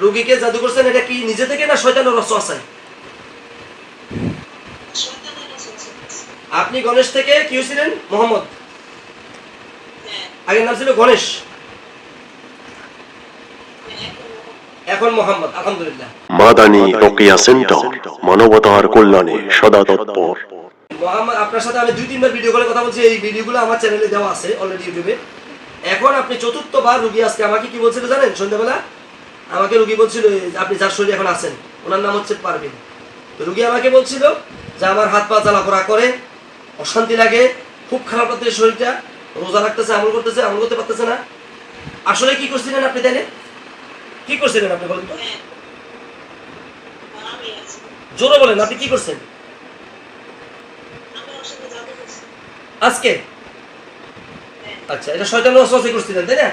রোগীকে জাদু করছেন এটা কি নিজে থেকে না শয়তানের রস আছে। আপনি গণেশ থেকে কি হয়েছিলেন মোহাম্মদ। আগের নাম ছিল গণেশ। এখন মোহাম্মদ আলহামদুলিল্লাহ। মাদানী রোকেয়া সেন্টার মানবতার কল্যাণে সদা তৎপর। মোহাম্মদ আপনার সাথে আমি দুই তিনবার ভিডিও করে কথা বলছি এই ভিডিওগুলো আমার চ্যানেলে দেওয়া আছে অলরেডি ইউটিউবে এখন আপনি চতুর্থবার রুগী আজকে আমাকে কি বলছিল জানেন সন্ধ্যাবেলা? আমাকে রুগী বলছিল, আপনি যার শরীরে এখন আছেন, ওনার নাম হচ্ছে পারবিন রুগী আমাকে বলছিল যে, আমার হাত পা জ্বালা পোড়া করে, অশান্তি লাগে, খুব খারাপ লাগতেছে শরীরটা, রোজা রাখতেছে, আমল করতেছে, আমল করতে পারতেছে না। আসলে কি করছিলেন আপনি তাইলে কি করছিলেন আপনি বলেন তো। জোরে বলেন, আপনি কি করছেন। আজকে? আচ্ছা এটা শয়তান ওয়াসওয়াসা করছিলেন, তাই না?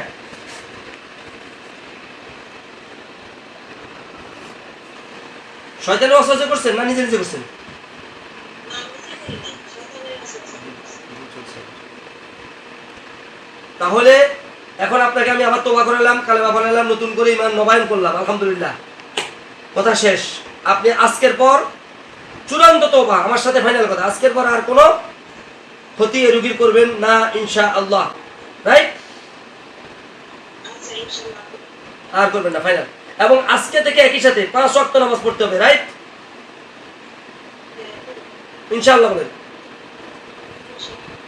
শয়তান ওয়াসওয়াসা করছেন না নিজে নিজে করছেন। শয়তানের। তাহলে এখন আপনাকে আমি আবার তোবা করালাম কালেমা বানালাম নতুন করে ইমান নবায়ন করলাম, আলহামদুলিল্লাহ। কথা শেষ। আপনি আজকের পর চূড়ান্ত তোবা আমার সাথে ফাইনাল কথা। আজকের পর আর কোনো ক্ষতি রুগীর করবেন না ইনশা আল্লাহ রাইট আর করবেন না ফাইনাল এবং আজকে থেকে একই সাথে পাঁচ ওয়াক্ত নামাজ পড়তে হবে রাইট ইনশাআল্লাহ বলেন।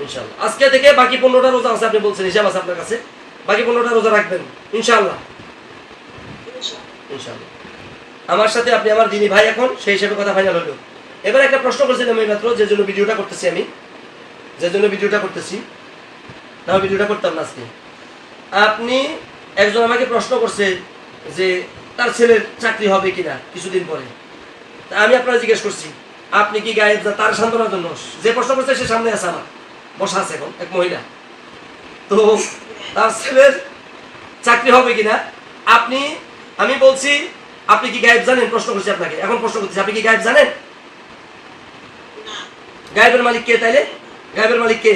ইনশাআল্লাহ। আজকে থেকে বাকি পনেরোটা রোজা আছে, আপনি বলছেন, হিসাব আছে আপনার কাছে। বাকি পনেরোটা রোজা রাখবেন, ইনশাআল্লাহ। ইনশাআল্লাহ। আমার সাথে আপনি আমার দিনী ভাই এখন, সেই হিসেবে কথা ফাইনাল হলো। এবার একটা প্রশ্ন করছিলাম এই মাত্র, যে জন্য ভিডিওটা করতেছি আমি। যে জন্য ভিডিওটা করতেছি। না, ভিডিওটা করতাম না আজকে। আপনি একজন আমাকে প্রশ্ন করছে যে তার ছেলের চাকরি হবে কিনা কিছুদিন পরে? তা আমি আপনারা জিজ্ঞেস করছি আপনি কি গায়ে তার সান্ত্বনার জন্য? যে প্রশ্ন করছে সে সামনে আছে আমার বসা আছে এখন এক মহিলা। তো তার ছেলের চাকরি হবে কিনা? আপনি আমি বলছি আপনি কি গায়েব জানেন? প্রশ্ন করছি আপনাকে এখন প্রশ্ন করছি আপনি কি গায়েব জানেন? গায়েবের মালিক কে তাইলে? গায়েবের মালিক কে।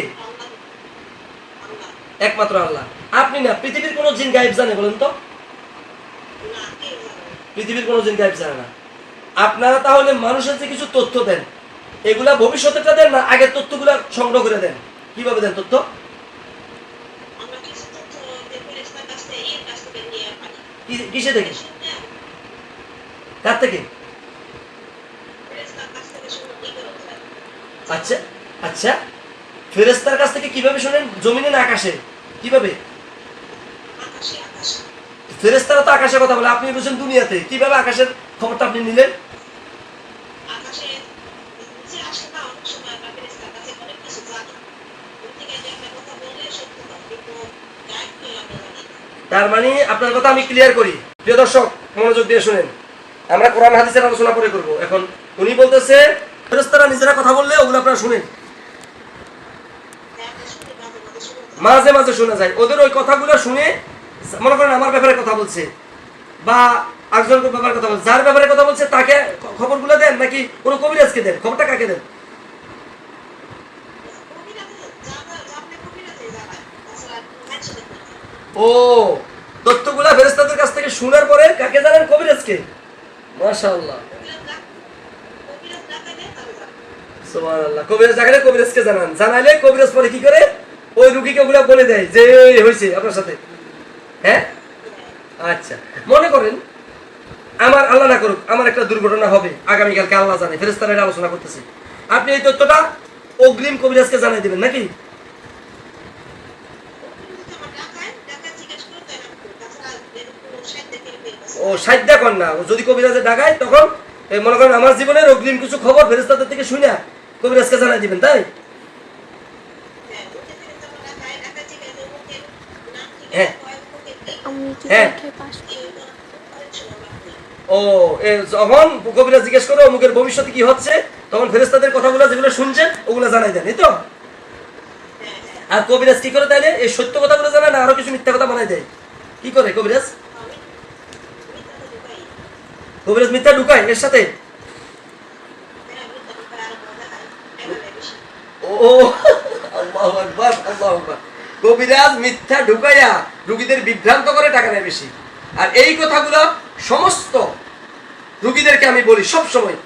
একমাত্র আল্লাহ। আপনি না পৃথিবীর কোনো জিন গায়েব জানে বলেন তো। পৃথিবীর কোনো জিন গায়েব জানে না। আপনারা তাহলে মানুষের যে কিছু তথ্য দেন এগুলা ভবিষ্যতেটা দেন না আগের তথ্যগুলা সংগ্রহ করে দেন। কীভাবে দেন তথ্য? কিসে থেকে? কার থেকে? আচ্ছা আচ্ছা। ফেরেস্তার কাছ থেকে কীভাবে শোনেন? জমিনে না আকাশে? কীভাবে? আকাশে। ফেরেস্তারা তো আকাশে কথা বলে আপনি বলছেন দুনিয়াতে কীভাবে আকাশের খবরটা আপনি নিলেন। তার মানে আপনার কথা আমি ক্লিয়ার করি। প্রিয় দর্শক মনোযোগ দিয়ে শুনেন। আমরা কোরআন হাদিসের আলোচনা পরে করব। এখন উনি বলতেছে ফেরেস্তারা নিজেরা কথা বললে ওগুলো আপনারা শুনেন। মাঝে মাঝে শোনা যায়। ওদের ওই কথাগুলো শুনে মনে করেন আমার ব্যাপারে কথা বলছে, বা একজনের ব্যাপারে কথা বলছে, যার ব্যাপারে কথা বলছে তাকে খবরগুলো দেন নাকি কোনো কবিরাজকে দেন? খবরটা কাকে দেন? জানলে। ও, তথ্যগুলা ফেরেস্তাদের কাছ থেকে শোনার পরে কাকে জানেন কবিরাজকে? মাশাআল্লাহ। সুবহানাল্লাহ। কবিরাজ জানালে কবিরাজকে জানান। জানাইলে কবিরাজ পরে কি করে? ওই রুগীকে ওগুলা বলে দেয় যে হয়েছে আপনার সাথে। হ্যাঁ? আচ্ছা। মনে করেন আমার আল্লাহ না করুক আমার একটা দুর্ঘটনা হবে আগামীকালকে আল্লাহ জানে ফেরেস্তারা আলোচনা করতেছে। আপনি এই তথ্যটা অগ্রিম কবিরাজকে জানাই দিবেন নাকি। ও সাইডটা কর না। যদি কবিরাজে ডাকায় তখন মনে করেন আমার জীবনের অগ্রিম কিছু খবর ফেরেস্তাদের থেকে শুনে কবিরাজকে জানাই দিবেন তাই? হ্যাঁ, আমি কি হ্যাঁ। পরীক্ষায় পাস। ও যখন কবিরাজ জিজ্ঞেস করো অমুকের ভবিষ্যতে কি হচ্ছে তখন ফেরেস্তাদের কথাগুলো যেগুলো শুনছেন ওগুলো জানাই দেন এই তো। আর কবিরাজ কি করে তাইলে এই সত্য কথাগুলো জানায় না আরও কিছু মিথ্যা কথা বানাই দেয় কি করে কবিরাজ। কবিরাজ মিথ্যা ঢুকায় এর সাথে। ও আল্লাহু আকবার আল্লাহু আকবার কবিরাজ মিথ্যা ঢুকাইয়া রুগীদের বিভ্রান্ত করে টাকা নেয় বেশি। আর এই কথাগুলো সমস্ত রুগীদেরকে আমি বলি সব সময়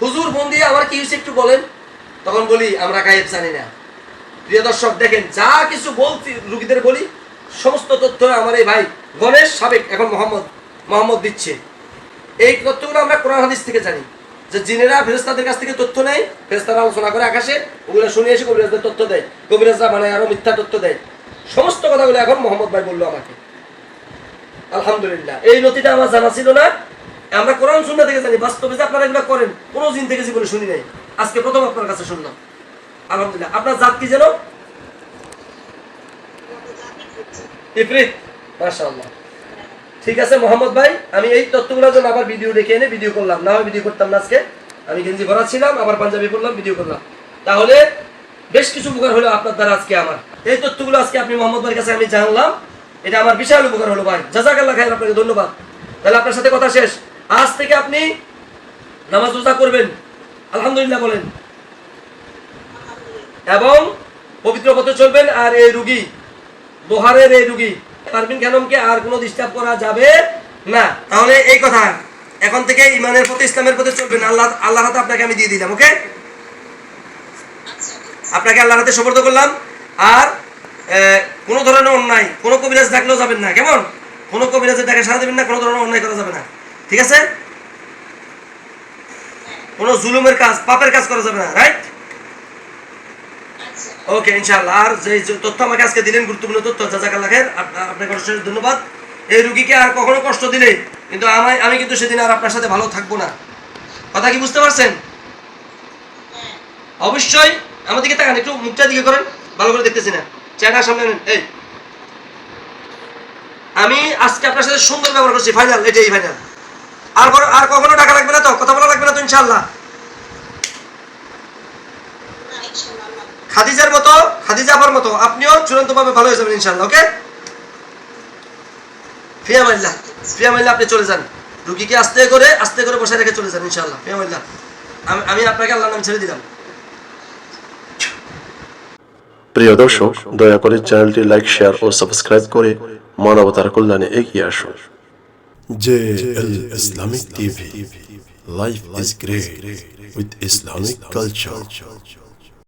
হুজুর ফোন দিয়ে আমার কি হয়েছে একটু বলেন? তখন বলি, আমরা গায়েব জানি না। প্রিয় দর্শক, দেখেন, যা কিছু বলছি রুগীদের বলি, সমস্ত তথ্য আমার এই ভাই গণেশ সাবেক, এখন মোহাম্মদ মোহাম্মদ দিচ্ছে। এই তথ্যগুলো আমরা কোরআন হাদিস থেকে জানি। যে জিনেরা ফেরেস্তাদের কাছ থেকে তথ্য নেয় ফেরেস্তারা আলোচনা করে আকাশে, ওগুলো শুনে এসে কবিরাজদের তথ্য দেয়। কবিরাজরা মানে আরও মিথ্যা তথ্য দেয়। সমস্ত কথাগুলো এখন মোহাম্মদ ভাই বলল আমাকে। আলহামদুলিল্লাহ। এই নথিটা আমার জানা ছিল না। আমরা কোরআন শুননা থেকে জানি, বাস্তবে যে আপনারা এগুলো করেন, কোনো দিন থেকে জীবনে শুনি নাই। আজকে প্রথম আপনার কাছে শুনলাম। আলহামদুলিল্লাহ। আপনার জাত কি যেন? ইফরিত। মাশাআল্লাহ। ঠিক আছে, মোহাম্মদ ভাই, আমি এই তথ্যগুলোর জন্য আবার ভিডিও রেখে এনে ভিডিও করলাম। না ভিডিও করতাম না আজকে। আমি গেঞ্জি ভরা ছিলাম আবার পাঞ্জাবি পরলাম ভিডিও করলাম। তাহলে বেশ কিছু উপকার হলো আপনার দ্বারা আজকে আমার। এই তথ্যগুলো আজকে আপনি মোহাম্মদ ভাইয়ের কাছে আমি জানলাম। এটা আমার বিশাল উপকার হলো ভাই। জাজাকাল্লাহ খাই আপনাকে ধন্যবাদ। তাহলে আপনার সাথে কথা শেষ। আজ থেকে আপনি নামাজ রোজা করবেন। আলহামদুলিল্লাহ বলেন। এবং পবিত্র পথে চলবেন আর এই রুগী, দোহারের এই রুগী পারবিন খানমকে আর কোনো ডিস্টার্ব করা যাবে না। তাহলে এই কথা, এখন থেকে ইমানের পথে ইসলামের পথে চলবেন আল্লাহ আল্লাহ হাতে আপনাকে আমি দিয়ে দিলাম ওকে আপনাকে আল্লাহর হাতে সমর্থ করলাম। আর কোনো ধরনের অন্যায়, কোনো কবিরাজ ডাকলেও যাবেন না, কেমন? কোনো কবিরাজের ডাকে সারা দেবেন না, কোনো ধরনের অন্যায় করা যাবে না। ঠিক আছে? কোনো জুলুমের কাজ, পাপের কাজ করা যাবে না রাইট ওকে ইনশাআল্লাহ। আর যে তথ্য আমাকে আজকে দিলেন গুরুত্বপূর্ণ তথ্য জাজাকাল্লাহ খের আপ- আপনাকে অবশ্যই ধন্যবাদ। এই রুগীকে আর কখনো কষ্ট দিলে কিন্তু আমি আমি কিন্তু সেদিন আর আপনার সাথে ভালো থাকব না। কথা কি বুঝতে পারছেন? হ্যাঁ। অবশ্যই। আমার দিকে তাকান একটু মুখটা দিকে করেন। ভালো করে দেখতেছি না। চেহারা সামনে নেন। এই। আমি আজকে আপনার সাথে সুন্দর ব্যবহার করছি। ফাইনাল এটাই ফাইনাল আর আর কখনো টাকা লাগবে না তো? কথা বলা লাগবে না তো ইনশাআল্লাহ না ইনশাআল্লাহ আল্লাহ খাদিজার মতো খাদিজা আবার মতো। আপনিও চূড়ান্তভাবে ভালো হয়ে যাবেন ইনশাআল্লাহ ওকে? ফিয়ামাইল্লাহ ফিয়ামাইল্লাহ আপনি চলে যান। রুগীকে আস্তে করে আস্তে করে বসে রেখে চলে যান ইনশাআল্লাহ ফিয়ামাইল্লাহ আমি আমি আপনাকে আল্লাহর নাম ছেড়ে দিলাম। প্রিয় দর্শক দয়া করে চ্যানেলটি লাইক শেয়ার ও সাবস্ক্রাইব করে মানবতার কল্যাণে এগিয়ে আসুন। JL Islamic TV. Life is great with Islamic culture.